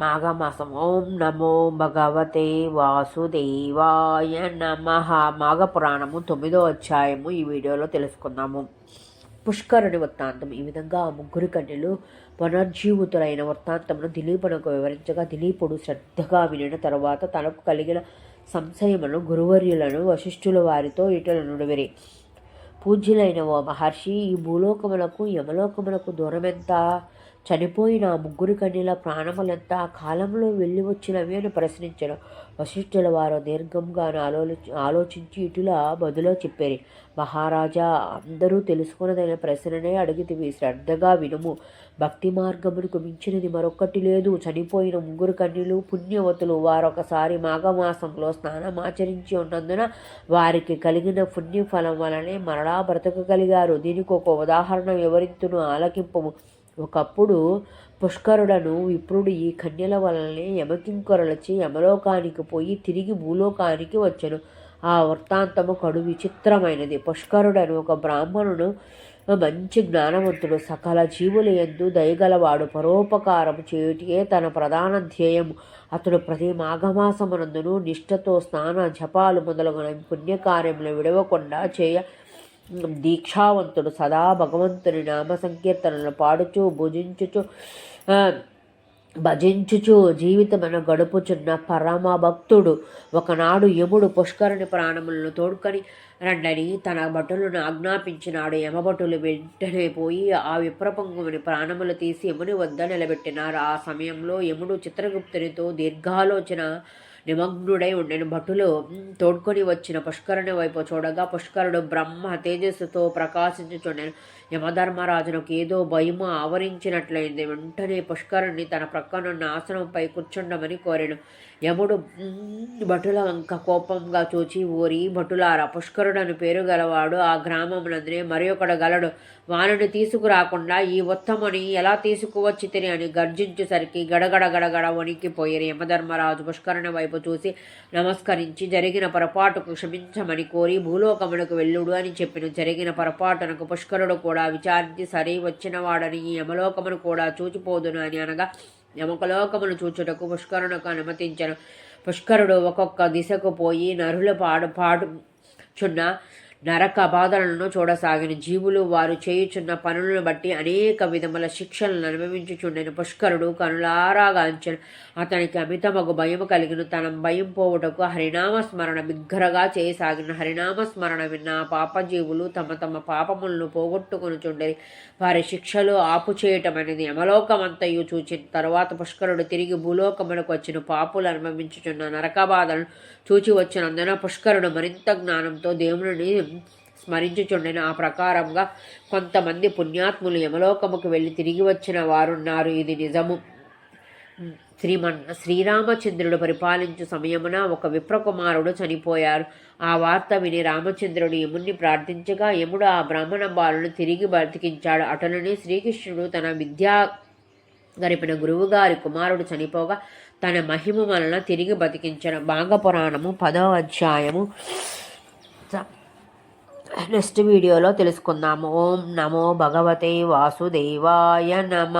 మాఘమాసం ఓం నమో భగవతే వాసుదేవాయ నమ. మాఘపురాణము తొమ్మిదో అధ్యాయము ఈ వీడియోలో తెలుసుకుందాము. పుష్కరుని వృత్తాంతం. ఈ విధంగా ఆ ముగ్గురు కన్యలు పునర్జీవితులైన వృత్తాంతమును దిలీపునకు వివరించగా దిలీపుడు శ్రద్ధగా వినిన తర్వాత తనకు కలిగిన సంశయమును గురువర్యులను వశిష్ఠుల వారితో ఇటల నుడివిరి. పూజ్యులైన ఓ మహర్షి ఈ భూలోకములకు యమలోకములకు దూరమెంత? చనిపోయిన ఆ ముగ్గురు కన్యల ప్రాణములంతా ఆ కాలంలో వెళ్ళి వచ్చినవి అని ప్రశ్నించను. వశిష్ఠుల వారు దీర్ఘంగా ఆలోచి ఆలోచించి ఇటులా బదులో చెప్పారు మహారాజా అందరూ తెలుసుకున్నదైన ప్రశ్ననే అడిగితివి. శ్రద్ధగా వినుము. భక్తి మార్గమునకు మించినది మరొక్కటి లేదు. చనిపోయిన ముగ్గురు కన్యలు పుణ్యవతులు వారొకసారి మాఘమాసంలో స్నానమాచరించి ఉన్నందున వారికి కలిగిన పుణ్యఫలం వలనే మరలా బ్రతకగలిగారు. దీనికి ఒక ఉదాహరణ వివరించును ఆలకింపము. ఒకప్పుడు పుష్కరుడను విప్రుడు ఈ కన్యల వలనే యమకింకొరలచి యమలోకానికి పోయి తిరిగి భూలోకానికి వచ్చను. ఆ వృత్తాంతము కడు విచిత్రమైనది. పుష్కరుడను ఒక బ్రాహ్మణుడు మంచి జ్ఞానవంతుడు సకల జీవుల ఎందు దయగలవాడు పరోపకారం చేయుటియే తన ప్రధాన ధ్యేయం అతడు ప్రతి మాఘమాసమునందును నిష్ఠతో స్నాన జపాలు మొదలగున పుణ్యకార్యములు విడవకుండా చేయ దీక్షావంతుడు సదా భగవంతుని నామ సంకీర్తనలు పాడుచు భుజించుచు భజించుచు జీవితమైన గడుపుచున్న పరమ భక్తుడు ఒకనాడు యముడు పుష్కరుని ప్రాణములను తోడుకొని రండని తన భటులను ఆజ్ఞాపించినాడు. యమభటులు వెంటనే పోయి ఆ విప్రపంగుని ప్రాణములు తీసి యముని వద్ద నిలబెట్టినారు. ఆ సమయంలో యముడు చిత్రగుప్తునితో దీర్ఘాలోచన నిమగ్నుడై ఉండెను. భటులు తోడ్కొని వచ్చిన పుష్కరుని వైపు చూడగా పుష్కరుడు బ్రహ్మ తేజస్సుతో ప్రకాశించుచుండెను. యమధర్మరాజునకు ఏదో భయము ఆవరించినట్లయింది. వెంటనే పుష్కరుణ్ణి తన ప్రక్కనున్న ఆసనంపై కూర్చుండమని కోరాడు యముడు భటుల వంక కోపంగా చూచి ఊరి భటులారా పుష్కరుడను పేరు గలవాడు. ఆ గ్రామమునందనే మరి ఒకడు గలడు. వానిని తీసుకురాకుండా ఈ ఉత్తముని ఎలా తీసుకువచ్చి తిని అని గర్జించేసరికి గడగడ గడగడ వణికిపోయారు యమధర్మరాజు పుష్కరుని వైపు చూసి నమస్కరించి జరిగిన పొరపాటుకు క్షమించమని కోరి భూలోకమునకు వెళ్ళుడు అని చెప్పిన జరిగిన పొరపాటునకు పుష్కరుడు కూడా విచారించి సరి వచ్చినవాడని ఈ యమలోకమును కూడా చూచిపోదును అని అనగా యమకలోకమును చూచుటకు పుష్కరునకు అనుమతించను. పుష్కరుడు ఒక్కొక్క దిశకు పోయి నరుల పాడు ชนนะ నరక బాధలను చూడసాగిన జీవులు వారు చేయుచున్న పనులను బట్టి అనేక విధముల శిక్షలను అనుభవించుచుండిన పుష్కరుడు కనులారాగాంచను అతనికి అమితమగు భయము కలిగిన. తన భయం పోవుటకు హరినామస్మరణ బిగ్గరగా చేయసాగిన. హరినామస్మరణ విన్న పాపజీవులు తమ తమ పాపములను పోగొట్టుకుని వారి శిక్షలు ఆపు చేయటం అనేది యమలోకమంతయు చూచిన. తరువాత పుష్కరుడు తిరిగి భూలోకములకు వచ్చిన పాపులు అనుభవించుచున్న నరక బాధలను చూచి వచ్చినందున పుష్కరుడు మరింత జ్ఞానంతో దేవుని స్మరించుచుండెను. ఆ ప్రకారంగా కొంతమంది పుణ్యాత్ములు యమలోకముకు వెళ్ళి తిరిగి వచ్చిన వారున్నారు. ఇది నిజము. శ్రీమన్ శ్రీరామచంద్రుడు పరిపాలించు సమయమున ఒక విప్రకుమారుడు చనిపోయారు. ఆ వార్త విని రామచంద్రుడు యముణ్ణి ప్రార్థించగా యముడు ఆ బ్రాహ్మణ బాలును తిరిగి బ్రతికించాడు. అటలని శ్రీకృష్ణుడు తన విద్యా గరిపిన గురువుగారి కుమారుడు చనిపోగా తన మహిమ వలన తిరిగి బతికించడం భాగపురాణము పదో అధ్యాయము. నెక్స్ట్ వీడియోలో తెలుసుకుందాము. ఓం నమో భగవతే వాసుదేవాయ నమ.